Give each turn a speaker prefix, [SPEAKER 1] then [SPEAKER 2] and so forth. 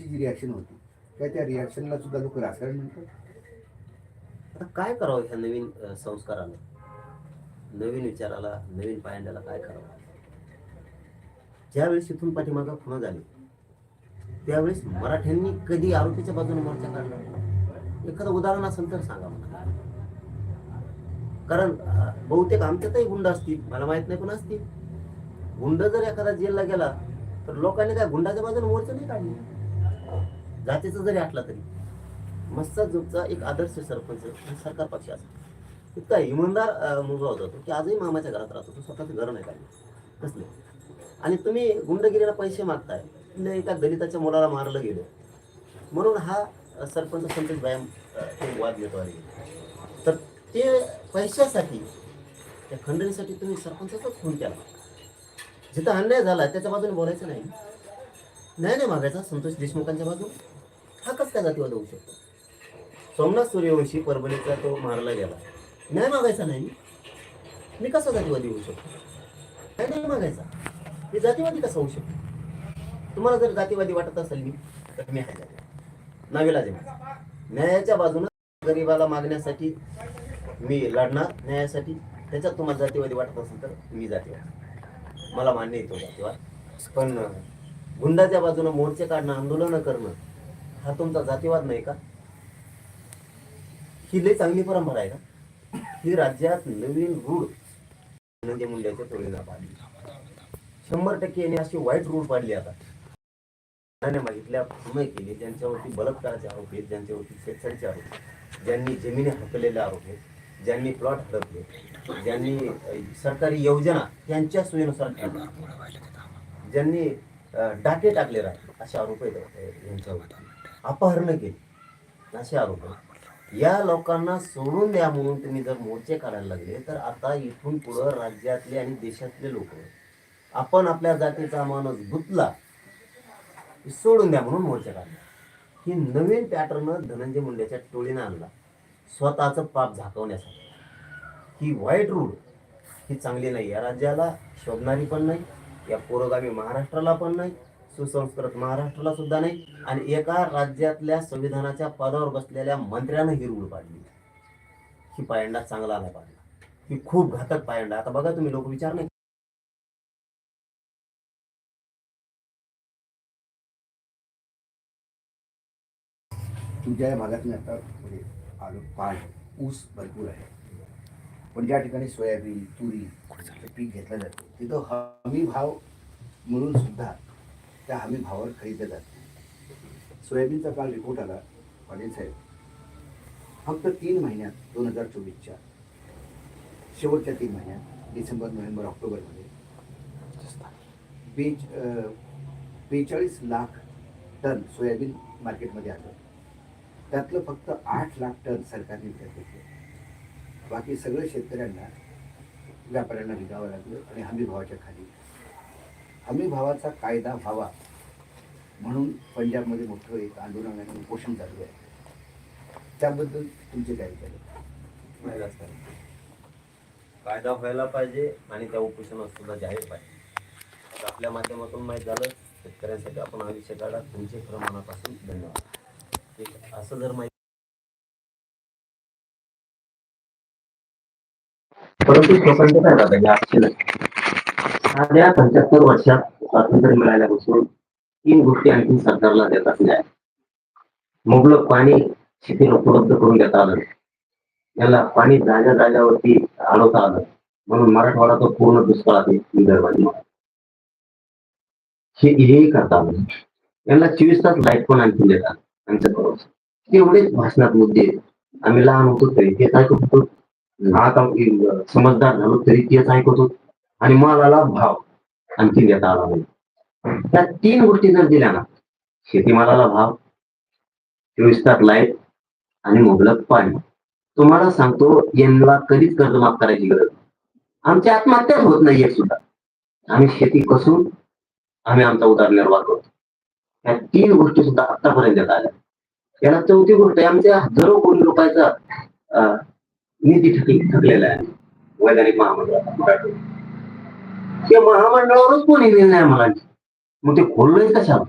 [SPEAKER 1] त्यांची जी रिॲक्शन होती त्या त्या रिॲक्शनला सुद्धा लोक रासायन म्हणतात?
[SPEAKER 2] आता काय करावं ह्या नवीन संस्काराला नवीन विचाराला नवीन पायंड्याला काय करावं? ज्यावेळेस इथून पाठीमागा खुणा झाली त्यावेळेस मराठ्यांनी कधी आरोपीच्या बाजूने मोर्चा काढला? एखादं उदाहरण असेल तर सांगा मला. कारण बहुतेक आमच्यातही गुंड असतील मला माहीत नाही पण असतील. गुंड जर एखादा जेलला गेला तर लोकांनी काय गुंडाच्या बाजूने मोर्चा नाही काढले. जातीचा जरी असला तरी मस्सा जोगचा एक आदर्श सरपंच सरकार पक्ष असा इतका इमानदार मुलगा होता तो की आजही मामाच्या घरात राहतो तो स्वतःचं घर नाही काढलं. कसले? आणि तुम्ही गुंडगिरीला पैसे मागताय. एका दलिताच्या मुलाला मारलं गेलं. म्हणून हा सरपंच संतोष व्यायाम वाद घेतो तर ते पैशासाठी त्या खंडणीसाठी तुम्ही सरपंचाचाच खून केला. जिथं अन्याय झाला त्याच्या बाजूने बोलायचं नाही. नाही नाही मागायचा संतोष देशमुखांच्या बाजूने. हा कस काय जातीवाद होऊ शकतो? सोमनाथ सूर्यवंशी परभणीचा तो मारला गेला. न्याय मागायचा नाही मी. कसा जातीवादी होऊ शकतो? काय नाही मागायचा? मी जातीवादी कसा होऊ शकतो? तुम्हाला जर जातीवादी वाटत असेल मी तर मी आहे नावेला नावीला न्यायाच्या बाजूनं गरिबाला मागण्यासाठी मी लढणार. न्यायासाठी त्याच्यात तुम्हाला जातीवादी वाटत असेल तर मी जातीवाद. मला मान्य येतो जातीवाद. पण गुंडाच्या बाजूनं मोर्चे काढणं आंदोलनं करणं हा तुमचा जातीवाद नाही का? ही लई चांगली परंपरा आहे का ही राज्यात नवीन रूढ नदी मुंड्याच्या टोळीला पाडली. शंभर टक्के याने अशी वाईट रूढ पाडली आता. त्याने मागितल्या खुनाई केली ज्यांच्यावरती बलात्काराचे आरोप आहेत ज्यांच्यावरती छेडछाडचे आरोप आहेत, ज्यांनी जमिनी हकलेले आरोप आहेत ज्यांनी प्लॉट हडपले ज्यांनी सरकारी योजना त्यांच्या सोयीनुसार ज्यांनी डाके टाकले राहिले असे आरोप आहेत यांच्यावरती. अपहरण केली. असे आरोप या लोकांना सोडून द्या म्हणून तुम्ही जर मोर्चे काढायला लागले तर आता इथून पुढं राज्यातले आणि देशातले लोक आपण आपल्या जातीचा माणूस गुतला सोडून द्या म्हणून मोर्चे काढला. ही नवीन पॅटर्न धनंजय मुंडेच्या टोळीनं आणला. स्वतःचं पाप झाकवण्यासाठी. ही वाईट रूढ ही चांगली नाही या राज्याला शोभणारी पण नाही या पुरोगामी महाराष्ट्राला पण नाही सुसंस्कृत महाराष्ट्राला सुद्धा नाही आणि एका राज्यातल्या संविधानाच्या पदावर बसलेल्या मंत्र्यानं ही रूढ पाडली. ही पायंडा चांगला नाही पाडला ही खूप घातक पायंडा. आता बघा तुम्ही लोक विचार नाही.
[SPEAKER 1] तुमच्या या भागात मी आता आलो. पान ऊस भरपूर आहे. पण ज्या ठिकाणी सोयाबीन तुरी पीक घेतलं जातं तिथं हमी भाव मिळून सुद्धा त्या हमी भावावर खरेदी जाते सोयाबीनचा काल रिपोर्ट आला पाटील साहेब. फक्त तीन महिन्यात दोन हजार चोवीसच्या शेवटच्या तीन महिन्यात डिसेंबर नोव्हेंबर ऑक्टोबरमध्ये बेच बेचाळीस लाख टन सोयाबीन मार्केटमध्ये आलं. त्यातलं फक्त आठ लाख टन सरकारने विकत घेतलं. बाकी सगळं शेतकऱ्यांना व्यापाऱ्यांना विकावं लागलं आणि हमी भावाच्या खाली हमी भावाचा कायदा व्हावा म्हणून पंजाबमध्ये मोठं एक आंदोलन आणि उपोषण चालू आहे. त्याबद्दल तुमचे काय विचार.
[SPEAKER 2] कायदा व्हायला पाहिजे आणि त्या उपोषणात सुद्धा जाहीर पाहिजे. आपल्या माध्यमातून माहीत झालं शेतकऱ्यांसाठी आपण हा विषय काढा. तुमचे खरं मनापासून धन्यवाद. ठीक आहे. असं जर माहिती परंतु आजच्या साध्या पंच्याहत्तर वर्षात स्वातंत्र्य मिळाल्यापासून तीन गोष्टी आणखी सरकारला देत असल्या. मुबलक पाणी शेतीला उपलब्ध करून देता आलं. याला पाणी जाग्या जाग्यावरती अडवता आलं. म्हणून मराठवाडा तो पूर्ण दुष्काळात आहे, विदर्भात. हे हेही करता आलं. यांना चोवीस तास लाइट पण आणखी देतात आमच्या बरोबर एवढेच भाषणात मुद्दे. आहेत. आम्ही लहान होतो तरी तेच ऐकत होतो. आता समजदार झालो तरी तेच ऐकत होतो. आणि मालाला भाव आणखी देता आला नाही त्या तीन गोष्टी जर दिल्या ना शेतीमालाला भाव चोवीस तास लाइट आणि मुबलक पाणी. तुम्हाला सांगतो यांना कधीच कर्ज माफ करायची गरज आमची आत्महत्याच होत नाहीये सुद्धा. आम्ही शेती कसून आम्ही आमचा उदरनिर्वाह करतो. या तीन गोष्टी सुद्धा आतापर्यंत देत आल्या. याला चौथी गोष्ट आहे आमच्या हजारो कोटी रुपयाचा निधी ठकली ठकलेला आहे. वैधानिक महामंडळात ते महामंडळावरच कोणी निर्णय नाही मग ते खोललंय कशाला